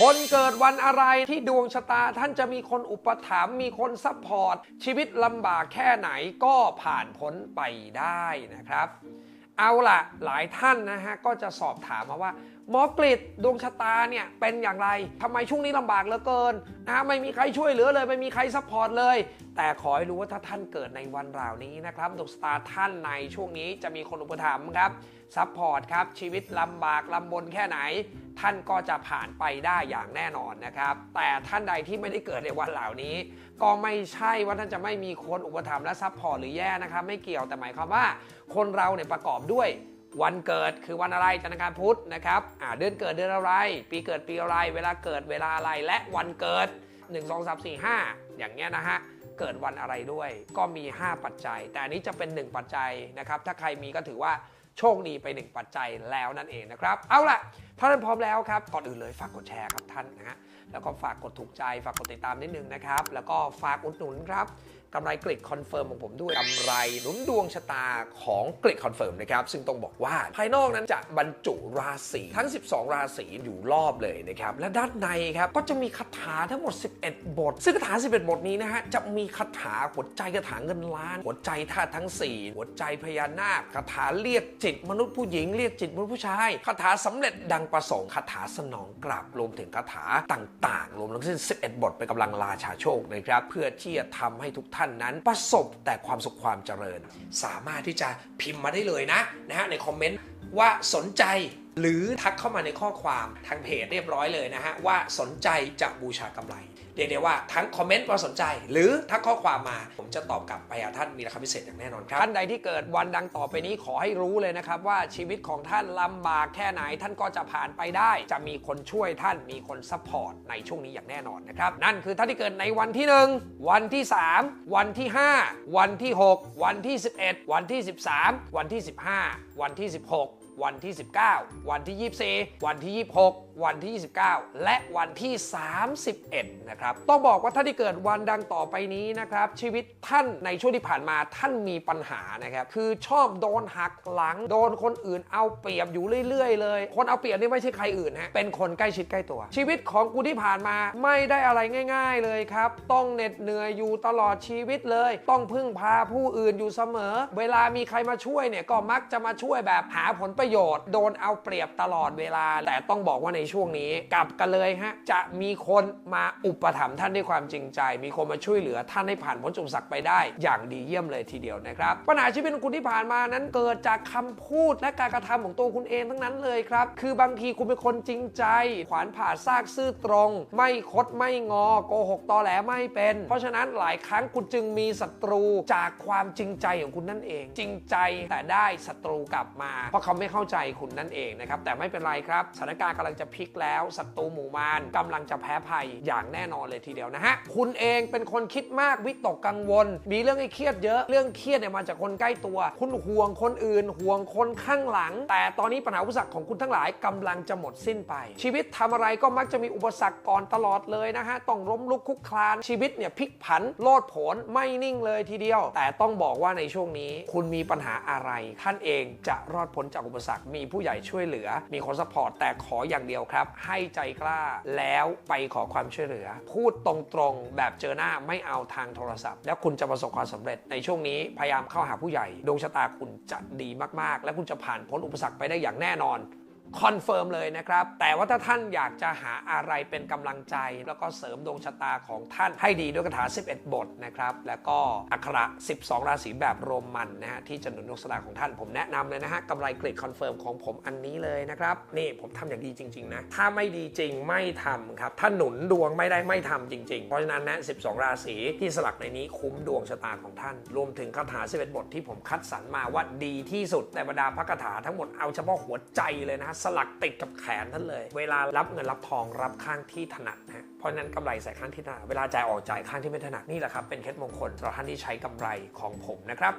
คนเกิดวันอะไรที่ดวงชะตาท่านจะมีคนอุปถัมภ์มีคนซัพพอร์ต ชีวิตลำบากแค่ไหนก็ผ่านพ้นไปได้นะครับ เอาละหลายท่านนะฮะก็จะสอบถามมาว่า หมอกริดดวงชะตาเนี่ยเป็นอย่างไรทำไมช่วงนี้ลำบากเหลือเกินนะไม่มีใครช่วยเหลือเลย ไม่มีใครซัพพอร์ตเลย แต่ขอให้รู้ว่าถ้าท่านเกิดในวันราวนี้นะครับดวงชะตาท่านในช่วงนี้จะมีคนอุปถัมภ์ครับซัพพอร์ตครับชีวิตลำบากลำบนแค่ไหน ท่านก็จะผ่านไปได้อย่างแน่นอนนะครับ แต่ท่านใดที่ไม่ได้เกิดในวันเหล่านี้ ก็ไม่ใช่ว่าท่านจะไม่มีคนอุปถัมภ์และซัพพอร์ตหรือแย่นะครับไม่เกี่ยวแต่หมายความว่า คนเราเนี่ยประกอบด้วย วันเกิดคือวันอะไรจันทร์อังคารพุธนะครับเดือนเกิดเดือนอะไร ปีเกิดปีอะไร เวลาเกิดเวลาอะไรและวันเกิด 1 2 3 4 5 อย่างเงี้ยนะฮะเกิดวันอะไรด้วยก็มี 5 ปัจจัย แต่อันนี้จะเป็น 1 ปัจจัยนะครับ ถ้าใครมีก็ถือว่าโชคดีไป 1 ปัจจัยแล้วนั่นเองนะครับ เอาล่ะ ถ้าท่านพร้อมแล้วครับ ก่อนอื่นเลยฝากกดแชร์ครับท่านนะฮะ แล้วก็ฝากกดถูกใจ ฝากกดติดตามนิดนึงนะครับ แล้วก็ฝากอุดหนุนครับกำไรกริดคอนเฟิร์มของผมด้วยกำไรหนุนดวงชะตาของกริดคอนเฟิร์มนะครับ ซึ่งต้องบอกว่าภายนอกนั้นจะบรรจุราศีทั้ง 12 ราศีอยู่รอบเลยนะครับ และด้านในครับก็จะมีคาถาทั้งหมด 11 บท ซึ่งคาถา 11 บทนี้นะฮะจะมีคาถาหัวใจคาถาเงินล้าน หัวใจธาตุทั้ง 4 หัวใจพญานาคคาถาเรียกจิตมนุษย์ผู้หญิงเรียกจิตมนุษย์ผู้ชายคาถาสำเร็จดังประสงค์คาถาสนองกลับรวมถึงคาถาต่างๆ รวมทั้งสิ้น 11 บทเป็นกำลังราชาโชคนะครับ เพื่อที่จะทำให้ทุกท่านนั้น ประสบแต่ความสุขความเจริญ สามารถที่จะพิมพ์มาได้เลยนะนะฮะในคอมเมนต์ว่าสนใจ หรือทักเข้ามาในข้อความทางเพจเรียบร้อยเลยนะฮะ ว่าสนใจจะบูชากำไร เรียกได้ว่าทั้งคอมเมนต์ว่าสนใจ หรือทักข้อความมา ผมจะตอบกลับไปหาท่านมีราคาพิเศษอย่างแน่นอนครับท่านใดที่เกิดวันดังต่อไปนี้ขอให้รู้เลยนะครับว่าชีวิตของท่านลำบากแค่ไหนท่านก็จะผ่านไปได้ จะมีคนช่วยท่านมีคนซัพพอร์ตในช่วงนี้อย่างแน่นอนนะครับนั่นคือท่านที่เกิดในวันที่ 1 วันที่ 3 วันที่ 5 วันที่ 6 วันที่ 11 วันที่ 13 วันที่ 15 วันที่ 16 วันที่ 19 วันที่ 24 วันที่ 26 วันที่ 29 และวันที่ 31 นะครับ ต้องบอกว่าท่านที่เกิดวันดังต่อไปนี้นะครับ ชีวิตท่านในช่วงที่ผ่านมาท่านมีปัญหานะครับ คือชอบโดนหักหลัง โดนคนอื่นเอาเปรียบอยู่เรื่อย ๆ เลย คนเอาเปรียบนี่ไม่ใช่ใครอื่นฮะเป็นคนใกล้ชิดใกล้ตัว ชีวิตของกูที่ผ่านมาไม่ได้อะไรง่าย ๆเลยครับ ต้องเหน็ดเหนื่อยอยู่ตลอดชีวิตเลย ต้องพึ่งพาผู้อื่นอยู่เสมอ เวลามีใครมาช่วยเนี่ยก็มักจะมาช่วยแบบหาผลประโยชน์โดนเอาเปรียบตลอดเวลา แต่ต้องบอกว่าในช่วงนี้กลับกันเลยฮะ จะมีคนมาอุปถัมภ์ท่านด้วยความจริงใจ มีคนมาช่วยเหลือท่านให้ผ่านพ้นจุกสักไปได้ อย่างดีเยี่ยมเลยทีเดียวนะครับ ปัญหาชีวิตของคุณที่ผ่านมานั้นเกิดจากคำพูดและการกระทำของตัวคุณเองทั้งนั้นเลยครับ คือบางทีคุณเป็นคนจริงใจ ขวานผ่าซากซื่อตรง ไม่คดไม่งอโกหกตอแหลไม่เป็น เพราะฉะนั้นหลายครั้งคุณจึงมีศัตรูจากความจริงใจของคุณนั่นเอง จริงใจแต่ได้ศัตรูกลับมา เพราะเขาไม่เข้าาใจคุณนั่นเองนะครับ แต่ไม่เป็นไรครับสถานการณ์กำลังจะพลิกแล้วศัตรูหมู่มารกำลังจะแพ้ภัยอย่างแน่นอนเลยทีเดียวนะฮะคุณเองเป็นคนคิดมากวิตกกังวล มีเรื่องให้เครียดเยอะเรื่องเครียดเนี่ยมาจากคนใกล้ตัว คุณห่วงคนอื่น ห่วงคนข้างหลัง แต่ตอนนี้ปัญหาอุปสรรคของคุณทั้งหลายกำลังจะหมดสิ้นไป ชีวิตทำอะไรก็มักจะมีอุปสรรคก่อนตลอดเลยนะฮะต้องล้มลุกคุกคลานชีวิตเนี่ยพลิกผันโลดโผนไม่นิ่งเลยทีเดียว แต่ต้องบอกว่าในช่วงนี้ คุณมีปัญหาอะไร ท่านเองจะรอดพ้นจากอุปสรรคมีผู้ใหญ่ช่วยเหลือ มีคนสปอร์ต แต่ขออย่างเดียวครับ ให้ใจกล้าแล้วไปขอความช่วยเหลือ พูดตรงๆ แบบเจอหน้าไม่เอาทางโทรศัพท์ แล้วคุณจะประสบความสำเร็จ ในช่วงนี้พยายามเข้าหาผู้ใหญ่ ดวงชะตาคุณจะดีมากๆ และคุณจะผ่านพ้นอุปสรรคไปได้อย่างแน่นอน คอนเฟิร์มเลยนะครับ แต่ว่าถ้าท่านอยากจะหาอะไรเป็นกำลังใจ แล้วก็เสริมดวงชะตาของท่านให้ดีด้วยคาถา 11 บทนะครับ แล้วก็อักขระ 12 ราศีแบบโรมันนะฮะที่จะหนุนดวงชะตาของท่านผมแนะนำเลยนะฮะกำไรกริดคอนเฟิร์มของผมอันนี้เลยนะครับ นี่ผมทำอย่างดีจริง ๆ นะ ถ้าไม่ดีจริงไม่ทำครับ ถ้าหนุนดวงไม่ได้ไม่ทำจริง ๆ เพราะฉะนั้นนะ 12 ราศีที่สลักในนี้คุ้มดวงชะตาของท่าน รวมถึงคาถา 11 บทที่ผมคัดสรรมาว่าดีที่สุดในบรรดาพระคาถาทั้งหมดเอาเฉพาะหัวใจเลยนะสลักติดกับแขนท่านเลย เวลารับเงินรับทองรับข้างที่ถนัดนะฮะเพราะนั้นกำไรใส่ข้างที่ถนัดเวลาจ่ายออกจ่ายข้างที่ไม่ถนัดนี่แหละครับเป็นเคล็ดมงคลสำหรับท่านที่ใช้กำไรของผมนะครับ